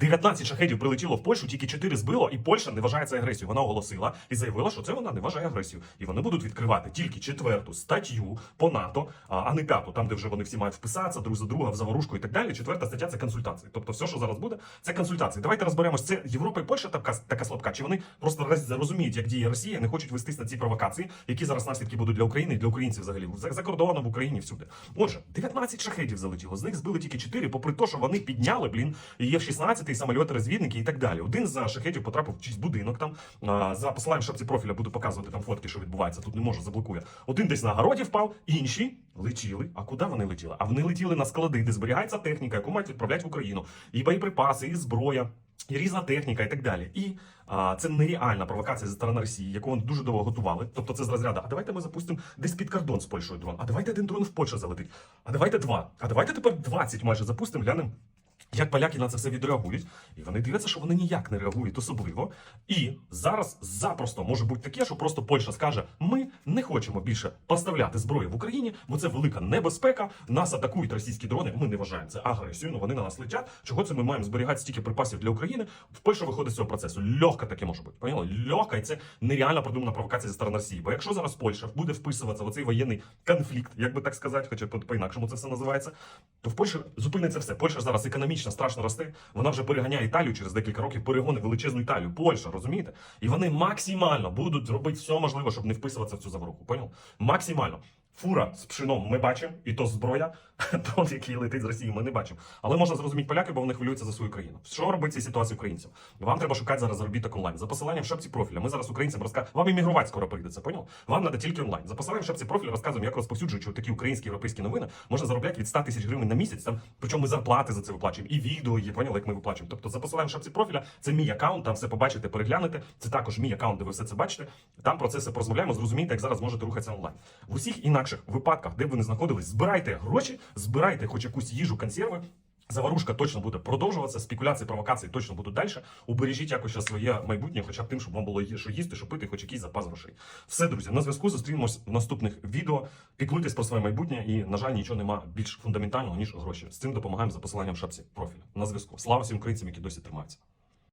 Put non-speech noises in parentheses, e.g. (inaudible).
19 шахетів прилетіло в Польщу, тільки 4 збило, і Польща не вважає це агресією. Вона оголосила і заявила, що це вона не вважає агресію. І вони будуть відкривати тільки четверту статтю по НАТО, а не п'яту, там де вже вони всі мають вписатися друг за друга в заворушку і так далі. Четверта стаття це консультації. Тобто, все, що зараз буде, це консультації. Давайте розберемось. Це Європа і Польща така така слабка. Чи вони просто розуміють, як діє Росія, не хочуть вестись на ці провокації, які зараз наслідки будуть для України і для українців взагалі за, за кордоном в Україні всюди. Отже, 19 шахетів залетіло. З них збили тільки 4, попри те, що вони підняли блін. Є в 16 ракети, і самольоти, розвідники і так далі. Один з шахетів потрапив в чийсь будинок. Там за посиланням шапці профіля буду показувати там фотки, що відбувається. Тут не можу заблокує. Один десь на городі впав, інші летіли. А куди вони летіли? А вони летіли на склади, де зберігається техніка, яку мають відправляти в Україну, і боєприпаси, і зброя. І різна техніка, і так далі, і а, це нереальна провокація зі сторони Росії, яку вони дуже довго готували. Тобто, це з розряду. А давайте ми запустимо десь під кордон з Польщею дрон. А давайте один дрон в Польщу залетить. А давайте два. А давайте тепер 20 майже запустимо. Глянемо, як поляки на це все відреагують, і вони дивляться, що вони ніяк не реагують особливо. І зараз запросто може бути таке, що просто Польща скаже: ми не хочемо більше поставляти зброю в Україні, бо це велика небезпека. Нас атакують російські дрони. Ми не вважаємо це агресією. Ну вони на нас летять. Чого це ми маємо зберігати стільки припасів для України? В Польща виходить з цього процесу. Легко таке може бути. Поняли? Легко, і це нереально продумана провокація зі сторони Росії. Бо якщо зараз Польща буде вписуватися в цей воєнний конфлікт, як би так сказати, хоча по- по-інакшому це все називається, то в Польщі зупиниться все. Польща зараз економічно страшно росте. Вона вже переганяє Італію через декілька років, перегони величезну Італію. Польща, розумієте? І вони максимально будуть робити все можливе, щоб не вписуватися в цю заворуху. Понял? Максимально. Фура з пшеном ми бачимо, і то зброя, (laughs) дрон, який летить з Росії, ми не бачимо. Але можна зрозуміти поляків, бо вони хвилюються за свою країну. Що робить цій ситуації українцям? Вам треба шукати зараз заробіток онлайн. За посиланням в шапці профіля. Ми зараз українцям розказуємо. Вам іммігрувати скоро прийдеться, поняв? Вам треба тільки онлайн. За посиланням в шапці профіля розказуємо, як розповсюджуючи такі українські європейські новини, можна заробляти від 100 тисяч гривень на місяць. Там причому ми зарплати за це виплачуємо, і відео є, поняли, як ми виплачуємо. Тобто за посиланням в шапці профіля це мій аккаунт, там все побачите, переглянете. Це також мій аккаунт, де ви все це бачите. Там про це все порозмовляємо, зрозумієте, як зараз можете рухатися онлайн. В усіх інакших випадках, де б ви не знаходились, збирайте гроші, збирайте хоч якусь їжу, консерви. Заварушка точно буде продовжуватися, спекуляції, провокації точно будуть далі. Убережіть якось своє майбутнє, хоча б тим, щоб вам було що їсти, що пити, хоч якийсь запас грошей. Все, друзі, на зв'язку зустрінемось в наступних відео. Піклуйтесь про своє майбутнє, і, на жаль, нічого нема більш фундаментального, ніж гроші. З цим допомагаємо за посиланням в шапці профіля. На зв'язку. Слава всім українцям, які досі тримаються.